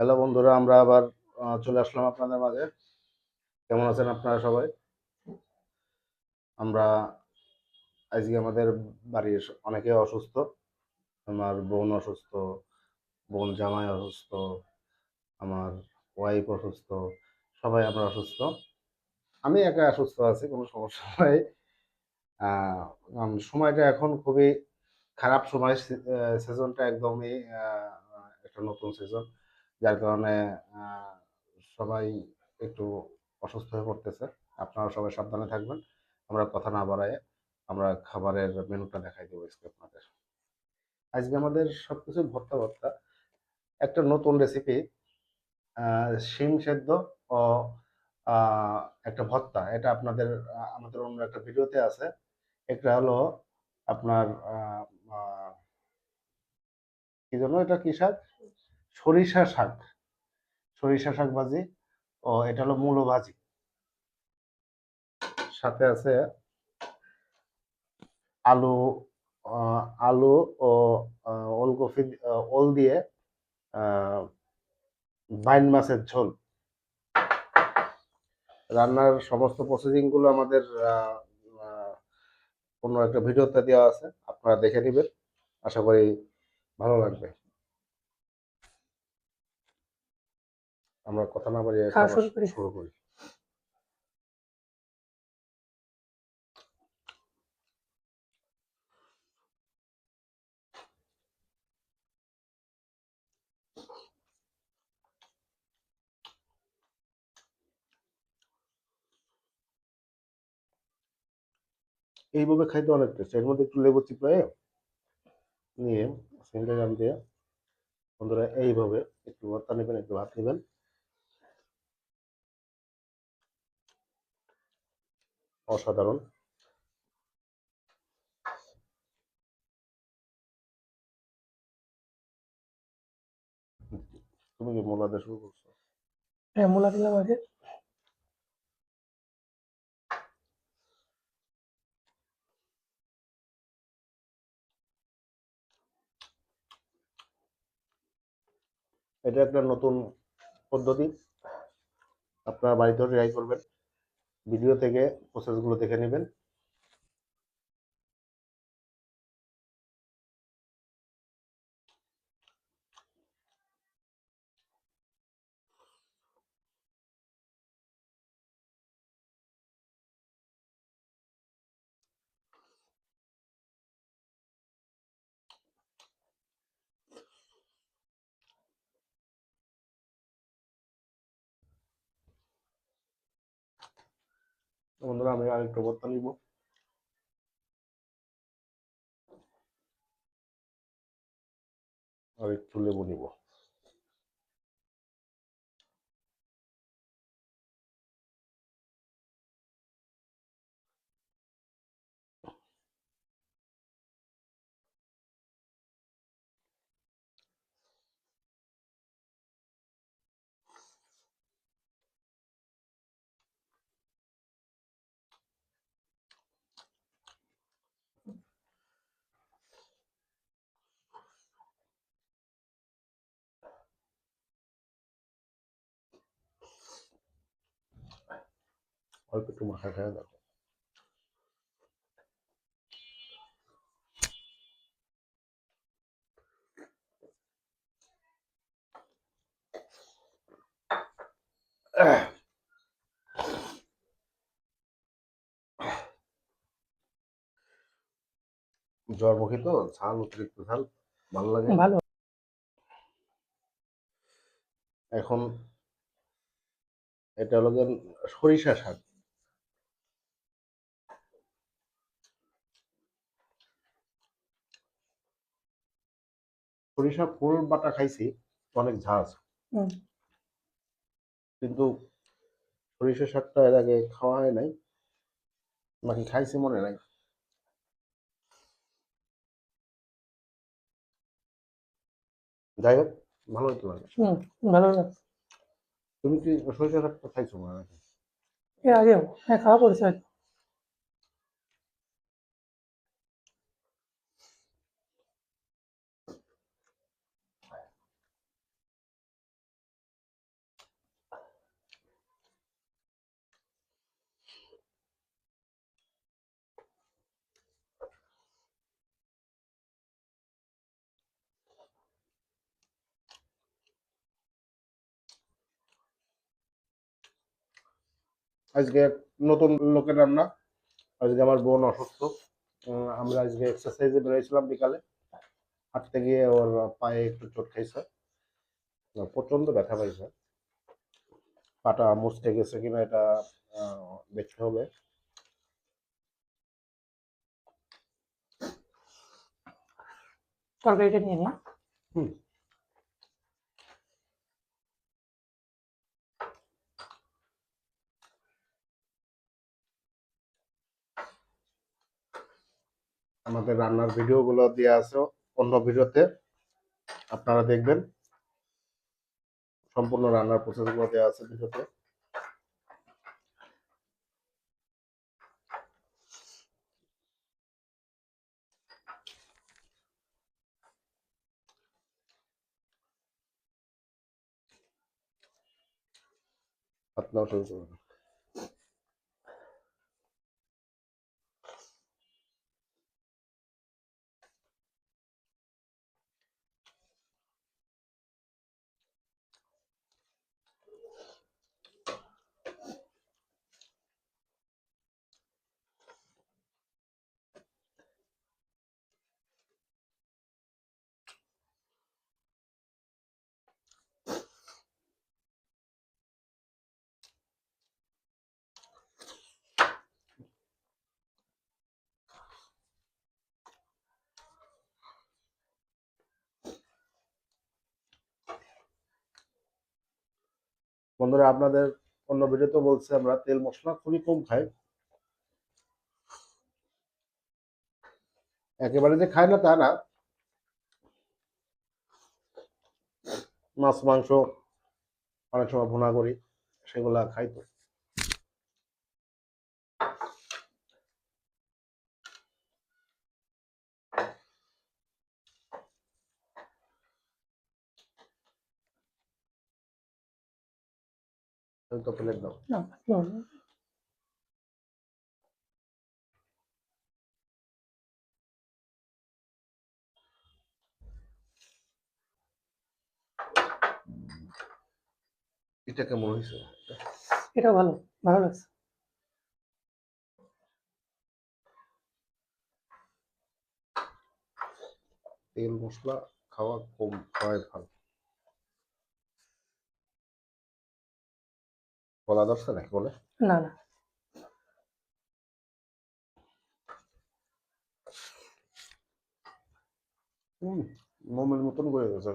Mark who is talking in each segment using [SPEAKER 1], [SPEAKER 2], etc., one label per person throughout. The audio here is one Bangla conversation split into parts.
[SPEAKER 1] হ্যালো বন্ধুরা, আমরা আবার চলে আসলাম আপনাদের মাঝে। কেমন আছেন আপনারা সবাই? আমরা আজকে আমাদের বাড়ির অনেকে অসুস্থ, আমার বোন অসুস্থ, বোন জামাই অসুস্থ, আমার ওয়াইফ অসুস্থ, সবাই আমরা অসুস্থ। আমি একা অসুস্থ আছি, কোনো সমস্যা নাই। সময়টা এখন খুবই খারাপ সময় সিজনটা একদমই একটা নতুন সিজন যার কারণে সবাই একটু অসুস্থ হয়ে পড়তেছে। আপনারা সবাই সাবধানে থাকবেন। আমরা কথা না বাড়ায় আমরা খাবারের মেনুটা দেখাই দেবো আজকে আপনাদের। আজকে আমাদের সবকিছু ভর্তা ভর্তা। একটা নতুন রেসিপি শিম সেদ্ধ ও একটা ভর্তা। এটা আপনাদের আমাদের অন্য একটা ভিডিওতে আছে। একটা হলো আপনার কি জন্য এটা কি শাক? সরিষা শাক। সরিষা শাক ভাজি। ও, এটা হলো মূলো ভাজি। সাথে আছে আলু আলু ও ওলকপি ওল দিয়ে বাইন মাছের ঝোল। রান্নার সমস্ত প্রসেসিংগুলো আমাদের অন্য একটা ভিডিওতে দেওয়া আছে। আপনারা দেখে নেবেন। আশা করি ভালো লাগবে। আমরা কথা না বাড়িয়ে
[SPEAKER 2] খাওয়া শুরু করি।
[SPEAKER 1] শুরু করি। এইভাবে খাইতে অনেক টেস্ট এর মধ্যে একটু লেবু চিপড়ায় নিয়ে জাম দিয়ে বন্ধুরা এইভাবে একটু ভর্তা নেবেন একটু ভাত নেবেন অসাধারণ। তুমি কি মোলা দিয়ে শুরু করছ?
[SPEAKER 2] হ্যাঁ মূলা দিলাম আগে।
[SPEAKER 1] এটা একটা নতুন পদ্ধতি। আপনারা বাড়িতেও ট্রাই করবেন। ভিডিও থেকে প্রসেসগুলো দেখে নেবেন। বন্ধুরা আমি আরেকটু ভর্তা নিব। আর একটু লেবু নিব। অল্প একটু মাখা খাওয়া দাও জ্বরমুখী তো ঝাল অতিরিক্ত ঝাল ভালো লাগে
[SPEAKER 2] ভালো।
[SPEAKER 1] এখন এটা হলো সরিষা শাক। সরিষা ফুল বাটা খাইছি অনেক ঝাঁজ। কিন্তু সরিষা শাকটা এর আগে খাওয়া হয় নাই নাকি খাইছি মনে নাই। যাই হোক ভালোই তো লাগে
[SPEAKER 2] ভালো
[SPEAKER 1] তুমি কি সরিষা শাকটা খাইছো মনে নাকি?
[SPEAKER 2] এর আগেও হ্যাঁ খাওয়া পড়েছে হয়তো।
[SPEAKER 1] আজকে নতুন লোকের রান্না। আজকে আমার বোন অসুস্থ। আমরা আজকে এক্সারসাইজে বেরিয়েছিলাম বিকালে। হাঁটতে গিয়ে ওর পায়ে একটু চোট খাইছে। প্রচণ্ড ব্যথা পাইছে। পাটা মুচকে গেছে কিনা এটা দেখতে হবে।
[SPEAKER 2] তরকারিটা নিয়ে নিই
[SPEAKER 1] হুম। আমাদের রান্নার ভিডিওগুলো দেওয়া আছে, অন্য ভিডিওতে আপনারা দেখবেন। সম্পূর্ণ রান্নার প্রসেসগুলো দেওয়া আছে ভিডিওতে। আপনারাও শুরু করুন। বন্ধুরা, আপনাদের অন্য ভিডিওতে বলছি আমরা, তেল মশলা খুবই কম খাই। একেবারে যে খায় না তা না। মাছ, মাংস অনেক সময় ভুনা করি, সেগুলা খাই তো। এই তো প্লেট দাও
[SPEAKER 2] না। হুম,
[SPEAKER 1] এটা কেমন হয়েছে?
[SPEAKER 2] এটা ভালো ভালো লাগছে।
[SPEAKER 1] তেল মশলা খাওয়া কম খাওয়াই ভালো। বলা দরকার নাকি বলে
[SPEAKER 2] না না।
[SPEAKER 1] হম মোমের মতন করে গেছে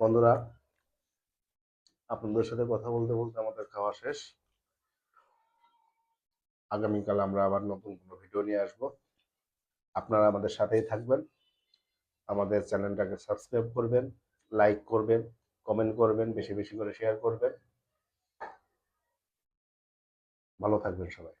[SPEAKER 1] বন্ধুরা, আপনাদের সাথে কথা বলতে বলতে আমাদের খাওয়া শেষ। আগামীকাল আমরা আবার নতুন কোনো ভিডিও নিয়ে আসব। আপনারা আমাদের সাথেই থাকবেন। আমাদের চ্যানেলটাকে সাবস্ক্রাইব করবেন লাইক করবেন কমেন্ট করবেন, বেশি বেশি করে শেয়ার করবেন। ভালো থাকবেন সবাই।